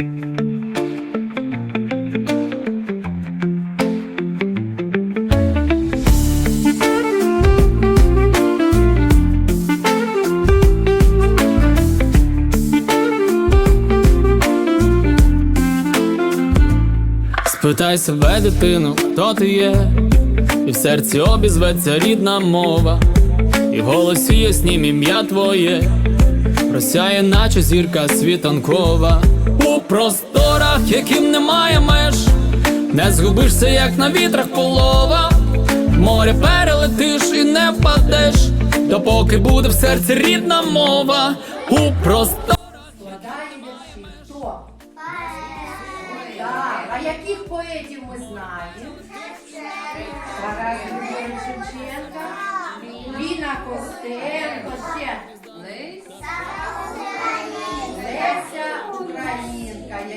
Спитай себе, дитину, хто ти є, і в серці обізветься рідна мова, і в голосі яснім ім'я твоє, просяє, наче зірка світанкова, просторах, яким немає меж, не згубишся, як на вітрах полова, море перелетиш і не впадеш, допоки буде в серці рідна мова, у просторах. Хто? А яких поетів ми знаємо? Тарас Григорій Шевченка, Ліна Костенко, ще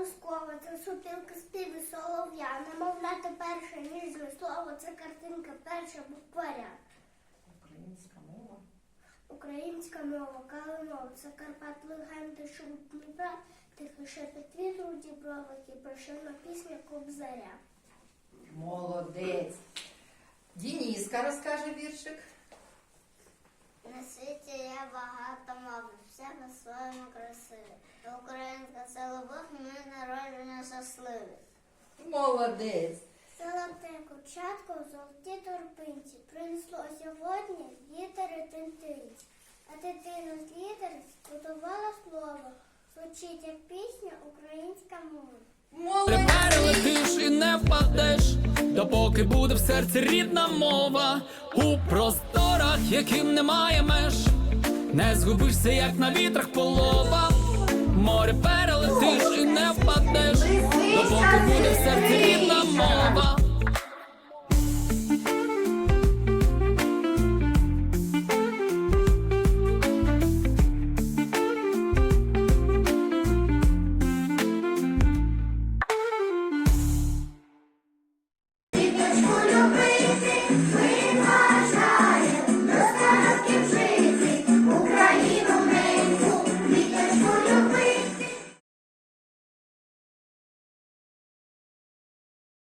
Колоскова, це сутилка співи солов'я. Намовляти перше ніжне слово, це картинка перша букваря. Українська мова. Українська мова, калинова, це Карпат легенди шум Дніпра, тихо шепіт вітру у дібровах і прошена пісня Кобзаря. Молодець. Дініска розкаже віршик. На світі є багато мов, все по-своєму красиве. Любов, ми народження щасливі. Молодець. Золоте курчатко в золотій торбинці принесло сьогодні вітер і тентинці. А дитина з літер готувала слово, звучить як пісня українська мова. Молодець. перелетиш і не впадеш, допоки буде в серці рідна мова, у просторах, яким немає меж, не згубишся, як на вітрах полова, море